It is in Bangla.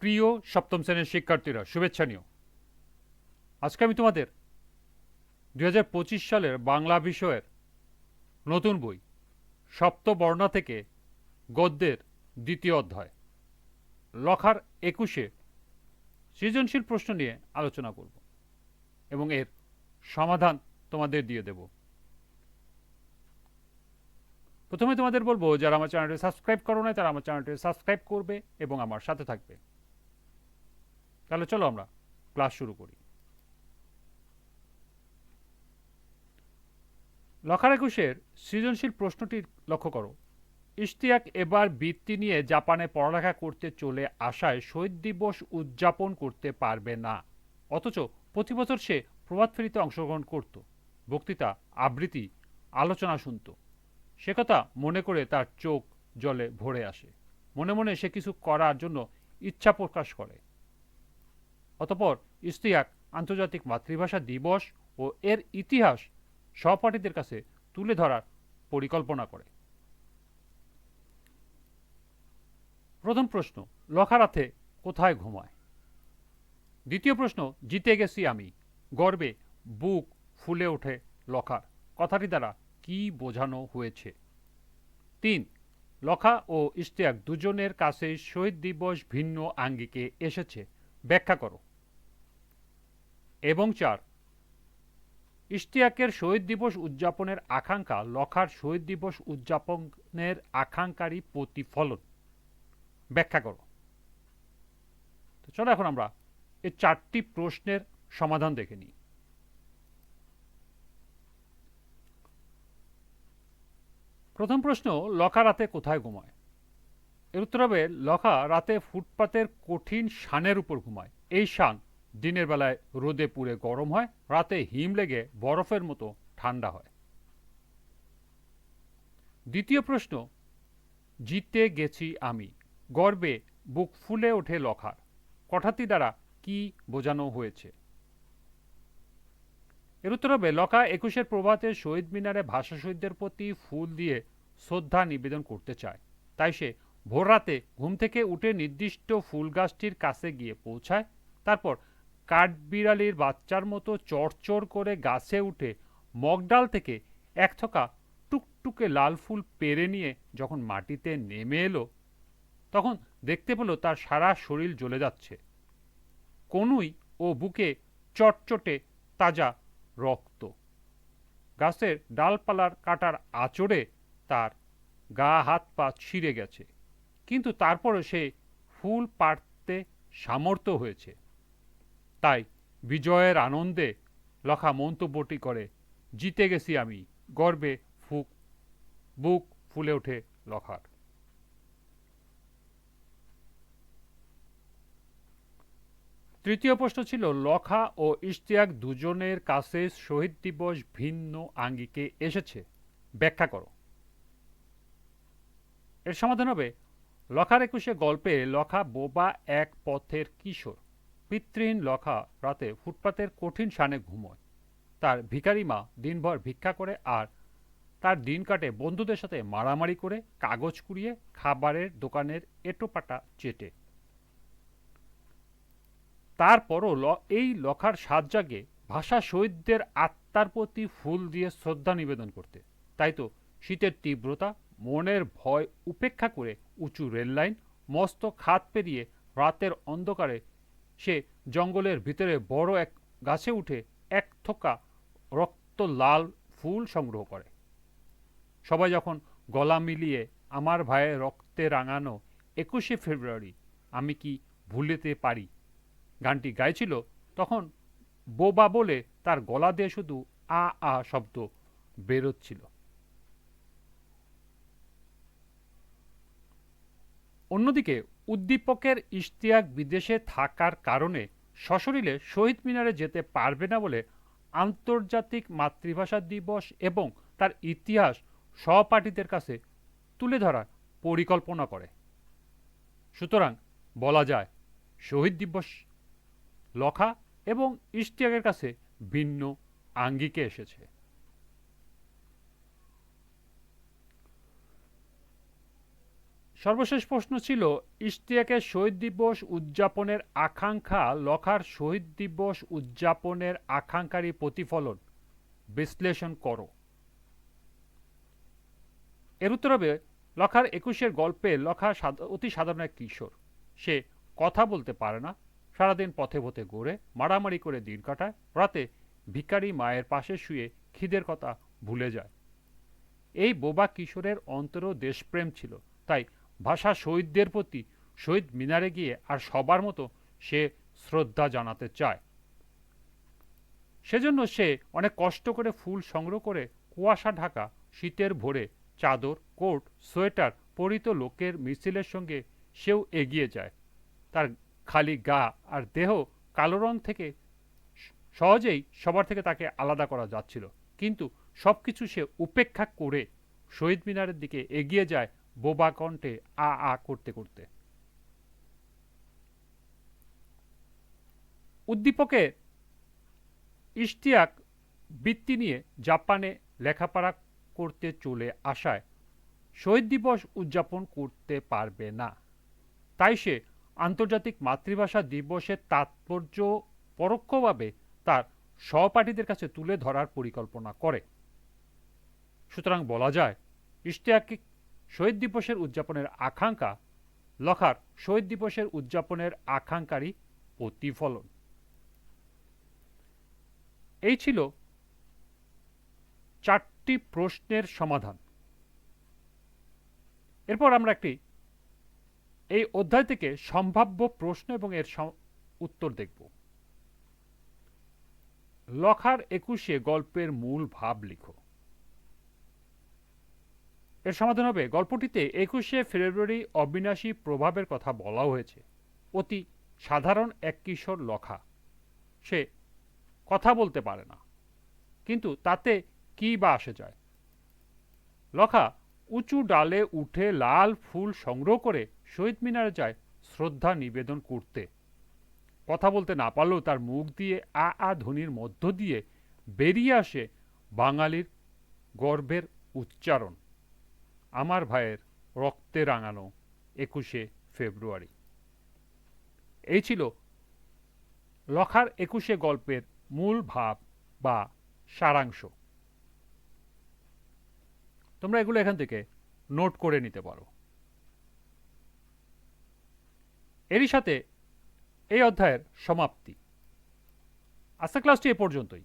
প্রিয় সপ্তম শ্রেণির শিক্ষার্থীরা, শুভেচ্ছা নিও। আজকে আমি তোমাদের দু হাজার পঁচিশ সালের বাংলা বিষয়ের নতুন বই, সপ্তবর্ণা থেকে গদ্যের দ্বিতীয় অধ্যায়, লখার একুশে সৃজনশীল প্রশ্ন নিয়ে আলোচনা করব এবং এর সমাধান তোমাদের দিয়ে দেব। প্রথমে তোমাদের বলব, যারা আমার চ্যানেলটি সাবস্ক্রাইব করো না তারা আমার চ্যানেলটি সাবস্ক্রাইব করবে এবং আমার সাথে থাকবে। তাহলে চলো আমরা ক্লাস শুরু করি। লখার একুশের সৃজনশীল প্রশ্নটি লক্ষ্য করো। ইশতিয়াক এবার বৃত্তি নিয়ে জাপানে পড়ালেখা করতে চলে আসায় শহীদ দিবস উদযাপন করতে পারবে না। অথচ প্রতি বছর সে প্রভাত ফেরিতে অংশগ্রহণ করত। বক্তৃতা, আবৃত্তি, আলোচনা শুনত। সে কথা মনে করে তার চোখ জলে ভরে আসে। মনে মনে সে কিছু করার জন্য ইচ্ছা প্রকাশ করে। অতপর ইস্তিয়াক আন্তর্জাতিক মাতৃভাষা দিবস ও এর ইতিহাস সহপাঠীদের কাছে তুলে ধরার পরিকল্পনা করে। প্রথম প্রশ্ন লখারাতে কোথায় ঘুমায়? দ্বিতীয় প্রশ্ন, জিতে গেছি আমি। গর্বে বুক ফুলে ওঠে লখার। কথাটি দ্বারা কি বোঝানো হয়েছে? তিন, লখা ও ইশতিয়াক দুজনের কাছে শহীদ দিবস ভিন্ন আঙ্গিকে এসেছে। ব্যাখ্যা করো। এবং চার, ইশতিয়াকের শহীদ দিবস উদযাপনের আকাঙ্ক্ষা, লখার শহীদ দিবস উদযাপনের আকাঙ্ক্ষারই প্রতিফলন। ব্যাখ্যা করো। তো চলো এখন আমরা এই চারটি প্রশ্নের সমাধান দেখে নিই। প্রথম প্রশ্ন, লখা রাতে কোথায় ঘুমায়? এর উত্তর হবে, লখা রাতে ফুটপাতের কঠিন শানের উপর ঘুমায়। এই শান দিনের বেলায় রোদে পুড়ে গরম হয়, রাতে হিম লেগে বরফের মতো ঠান্ডা হয়। দ্বিতীয় প্রশ্ন, জিতে গেছি আমি, গর্বে বুক ফুলে ওঠে লখার কথাটি দ্বারা কি বোঝানো হয়েছে? এর উত্তর হবে, লখা একুশের প্রভাতে শহীদ মিনারে ভাষা শহীদদের প্রতি ফুল দিয়ে শ্রদ্ধা নিবেদন করতে চায়। তাই সে ভোর রাতে ঘুম থেকে উঠে নির্দিষ্ট ফুল গাছটির কাছে গিয়ে পৌঁছায়, তারপর কাঠবিড়ালির বাচ্চার মতো চড়চড় করে গাছে উঠে মগডাল থেকে এক থকা টুকটুকে লাল ফুল পেরে নিয়ে যখন মাটিতে নেমে এলো, তখন দেখতে পেল তার সারা শরীর জ্বলে যাচ্ছে। কনুই ও বুকে চটচটে তাজা রক্ত। গাছের ডালপালার কাটার আচড়ে তার গা হাত পা ছিঁড়ে গেছে। কিন্তু তারপরে সে ফুল পাড়তে সামর্থ্য হয়েছে। তাই বিজয়ের আনন্দে লখা মন্তব্যটি করে, জিতে গেছি আমি, গর্বে ফুক, বুক ফুলে ওঠে লখার। তৃতীয় প্রশ্ন ছিল, লখা ও ইশতিয়াক দুজনের কাছে শহীদ দিবস ভিন্ন আঙ্গিকে এসেছে। ব্যাখ্যা করো। এর সমাধান হবে, লখার একুশে গল্পে লখা বোবা এক পথের কিশোর। পিতৃহীন লখা রাতে ফুটপাতের কঠিন শানে ঘুমোয়। তার ভিখারি মা দিনভর ভিক্ষা করে আর তার দিন কাটে বন্ধুদের সাথে মারামারি করে, কাগজ কুড়িয়ে, খাবারের দোকানের এটোপাটা চেটে। তারপরও এই লখার সাত জাগে ভাষা শহীদদের আত্মার প্রতি ফুল দিয়ে শ্রদ্ধা নিবেদন করতে। তাই তো শীতের তীব্রতা, মনের ভয় উপেক্ষা করে উঁচু রেললাইন, মস্ত খাত পেরিয়ে রাতের অন্ধকারে সে জঙ্গলের ভিতরে বড় এক গাছে উঠে এক থোকা রক্ত লাল ফুল সংগ্রহ করে। সবাই যখন গলা মিলিয়ে আমার ভাইয়ের রক্তে রাঙানো একুশে ফেব্রুয়ারি আমি কি ভুলেতে পারি? গানটি গাইছিল তখন বোবা বলে তার গলা দিয়ে শুধু আ আ শব্দ বেরোচ্ছিল। অন্যদিকে উদ্দীপকের ইশতিয়াক বিদেশে থাকার কারণে সশরীরে শহীদ মিনারে যেতে পারবে না বলে আন্তর্জাতিক মাতৃভাষা দিবস এবং তার ইতিহাস সহপাঠীদের কাছে তুলে ধরার পরিকল্পনা করে। সুতরাং বলা যায়, শহীদ দিবস লখা এবং ইশতিয়াকের কাছে ভিন্ন আঙ্গিকে এসেছে। সর্বশেষ প্রশ্ন ছিল ইশতিয়াকের শহীদ দিবস উদযাপনের আকাঙ্ক্ষা লখার শহীদ দিবস উদযাপনের আকাঙ্ক্ষারই প্রতিফলন। বিশ্লেষণ করো। এর উত্তর হবে, লখার একুশের গল্পে লখা অতি সাধারণ এক কিশোর। সে কথা বলতে পারে না, সারাদিন পথে পথে ঘুরে, মারামারি করে দিন কাটায়, রাতে ভিখারি মায়ের পাশে শুয়ে খিদের কথা ভুলে যায়। এই বোবা কিশোরের অন্তরেও দেশপ্রেম ছিল, তাই ভাষা শহীদদের প্রতি, শহীদ মিনারে গিয়ে আর সবার মতো সে শ্রদ্ধা জানাতে চায়। সেজন্য সে অনেক কষ্ট করে ফুল সংগ্রহ করে কুয়াশা ঢাকা, শীতের ভোরে চাদর, কোট, সোয়েটার পরিত লোকের মিছিলের সঙ্গে সেও এগিয়ে যায়। তার খালি গা আর দেহ কালো রং থেকে সহজেই সবার থেকে তাকে আলাদা করা যাচ্ছিল। কিন্তু সবকিছু সে উপেক্ষা করে শহীদ মিনারের দিকে এগিয়ে যায় বোবা কণ্ঠে আ আ করতে করতে। উদ্দীপকে ইশতিয়াক বৃত্তি নিয়ে জাপানে লেখাপড়া করতে চলে আসায় শহীদ দিবস উদযাপন করতে পারবে না। তাই সে আন্তর্জাতিক মাতৃভাষা দিবসের তাৎপর্য পরোক্ষভাবে তার সহপাঠীদের কাছে তুলে ধরার পরিকল্পনা করে। সুতরাং বলা যায় ইশতিয়াকি শহীদ দিবসের উদযাপনের আকাঙ্ক্ষা লখার শহীদ দিবসের উদযাপনের আকাঙ্ক্ষারই প্রতিফলন এই ছিল চারটি প্রশ্নের সমাধান। এরপর আমরা একটি এই অধ্যায় থেকে সম্ভাব্য প্রশ্ন এবং এর উত্তর দেখব। লখার একুশে গল্পের মূল ভাব লিখো। এর সমাধান হবে। গল্পটিতে একুশে ফেব্রুয়ারি অবিনাশী প্রভাবের কথা বলা হয়েছে। অতি সাধারণ এক কিশোর লখা। সে কথা বলতে পারে না। কিন্তু তাতে কি বা আসে যায়? লখা উঁচু ডালে উঠে লাল ফুল সংগ্রহ করে শহীদ মিনারে যায় শ্রদ্ধা নিবেদন করতে। কথা বলতে না পারলেও তার মুখ দিয়ে আ আ ধ্বনির মধ্য দিয়ে বেরিয়ে আসে বাঙালির গর্বের উচ্চারণ। আমার ভাইয়ের রক্তে রাঙানো একুশে ফেব্রুয়ারি। এই ছিল লখার একুশে গল্পের মূল ভাব বা সারাংশ। তোমরা এগুলো এখান থেকে নোট করে নিতে পারো। এরই সাথে এই অধ্যায়ের সমাপ্তি। আজকের ক্লাসটি এ পর্যন্তই।